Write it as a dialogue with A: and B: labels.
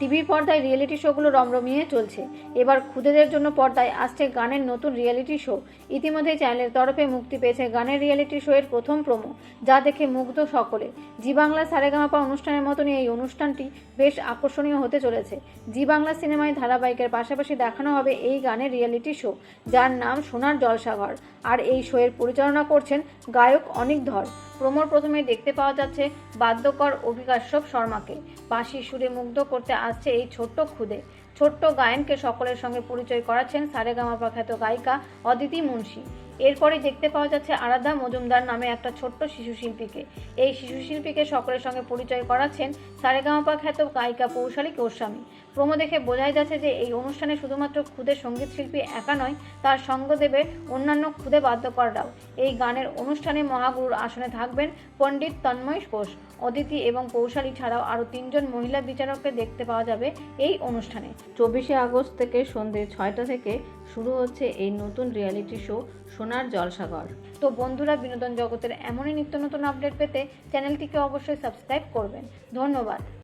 A: TV পর্দায় reality শোগুলো রমরমিয়ে চলছে। এবার খুদেদের জন্য পর্দায় আসছে গানের নতুন রিয়েলিটি শো। ইতিমধ্যে চ্যানেলের তরফে মুক্তি পেয়েছে গানের রিয়েলিটি শো এর প্রথম প্রোমো, যা দেখে মুগ্ধ সকলে। জি বাংলা সারেগামাপা অনুষ্ঠানের মতনই এই অনুষ্ঠানটি বেশ আকর্ষণীয় হতে চলেছে। জি বাংলা সিনেমায় ধারাবাহিকের পাশাপাশি দেখানো হবে এই গানের রিয়েলিটি শো, যার নাম সোনার জলসাঘর। আর এই শোয়ের পরিচালনা করছেন গায়ক অনিক ধর। প্রমোর প্রথমে দেখতে পাওয়া যাচ্ছে বাদ্যকর অভিকাশ্যপ শর্মাকে। বাঁশি সুরে মুগ্ধ করতে আসছে এই ছোট্ট খুদে। ছোট্ট গায়নকে সকলের সঙ্গে পরিচয় করাচ্ছেন সারেগামা প্রখ্যাত গায়িকা অদিতি মুন্সি। এরপরে দেখতে পাওয়া যাচ্ছে আরাধা মজুমদার নামে একটা ছোট্ট শিশু শিল্পীকে। এই শিশু শিল্পীকে সকলের সঙ্গে পরিচয় করাচ্ছেন সারেগামাপা খ্যাত গায়িকা পৌশালী গোস্বামী। প্রমো দেখে বোঝাই যাচ্ছে যে এই অনুষ্ঠানে শুধুমাত্র খুদে সংগীত শিল্পী একা নয়, তার সঙ্গ দেবে অন্যান্য খুদে বাদ্যকররাও। এই গানের অনুষ্ঠানে মহাগুরুর আসনে থাকবেন পণ্ডিত তন্ময় ঘোষ। অদিতি এবং কৌশালী ছাড়াও আরও তিনজন মহিলা বিচারককে দেখতে পাওয়া যাবে এই অনুষ্ঠানে। চব্বিশে আগস্ট থেকে সন্ধে ছয়টা থেকে শুরু হচ্ছে এই নতুন রিয়েলিটি শো। সোনার জলসাগর। তো বন্ধুরা, বিনোদন জগতের এমনই নিত্য নতুন আপডেট পেতে চ্যানেলটিকে অবশ্যই সাবস্ক্রাইব করবেন। ধন্যবাদ।